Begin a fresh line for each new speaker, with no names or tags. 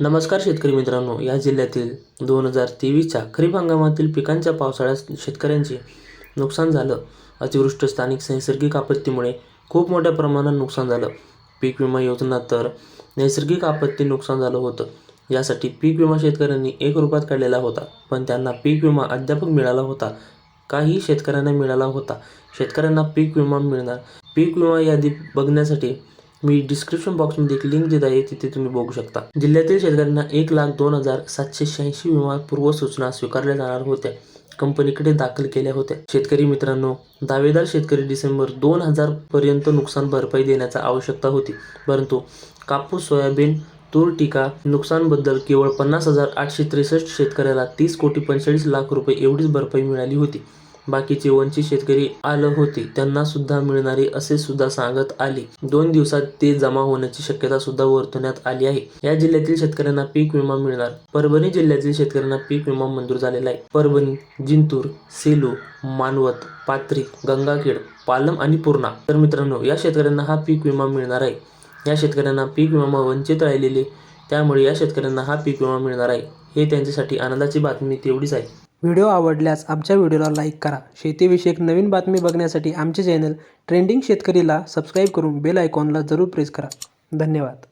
नमस्कार शेतकरी मित्रांनो या जिल्ह्यातील दोन हजार तेवीसच्या खरीप हंगामातील पिकांच्या पावसाळ्यात शेतकऱ्यांचे नुकसान झालं. अतिवृष्ट स्थानिक नैसर्गिक आपत्तीमुळे खूप मोठ्या प्रमाणात नुकसान झालं. पीक विमा योजना तर नैसर्गिक आपत्ती नुकसान झालं होतं. यासाठी पीक विमा शेतकऱ्यांनी एक रुपयात काढलेला होता पण त्यांना पीक विमा अद्याप मिळाला होता. काही शेतकऱ्यांना मिळाला होता. शेतकऱ्यांना पीक विमा मिळणार. पीक विमा यादी बघण्यासाठी मी डिस्क्रिप्शन बॉक्समध्ये एक लिंक देत आहे तिथे तुम्ही बघू शकता. जिल्ह्यातील शेतकऱ्यांना एक लाख दोन हजार सातशे शहाऐंशी विमा पूर्व सूचना स्वीकारल्या जाणार होत्या. कंपनीकडे दाखल केल्या होत्या. शेतकरी मित्रांनो दावेदार शेतकरी डिसेंबर दोन हजार पर्यंत नुकसान भरपाई देण्याचा आवश्यकता होती. परंतु कापूस सोयाबीन तूर टीका नुकसानबद्दल केवळ पन्नास हजार आठशे त्रेसष्ट शेतकऱ्याला तीस कोटी पंचेचाळीस लाख रुपये एवढीच भरपाई मिळाली होती. बाकीचे वंचित शेतकरी आलं होते त्यांना सुद्धा मिळणारे असे सुद्धा सांगत आले. दोन दिवसात ते जमा होण्याची शक्यता सुद्धा वर्तवण्यात आली आहे. या जिल्ह्यातील शेतकऱ्यांना पीक विमा मिळणार. परभणी जिल्ह्यातील शेतकऱ्यांना पीक विमा मंजूर झालेला आहे. परभणी जिंतूर सेलू मानवत पात्री गंगाखेड पालम आणि पूर्णा. तर मित्रांनो या शेतकऱ्यांना हा पीक विमा मिळणार आहे. या शेतकऱ्यांना पीक विमा वंचित राहिलेले त्यामुळे या शेतकऱ्यांना हा पीक विमा मिळणार आहे. हे त्यांच्यासाठी आनंदाची बातमी तेवढीच आहे.
व्हिडिओ आवडल्यास आमच्या व्हिडिओला लाईक करा. शेतीविषयक नवीन बातमी बघण्यासाठी आमचे चॅनल ट्रेंडिंग शेतकरीला सबस्क्राईब करून बेल आयकॉनला जरूर प्रेस करा. धन्यवाद.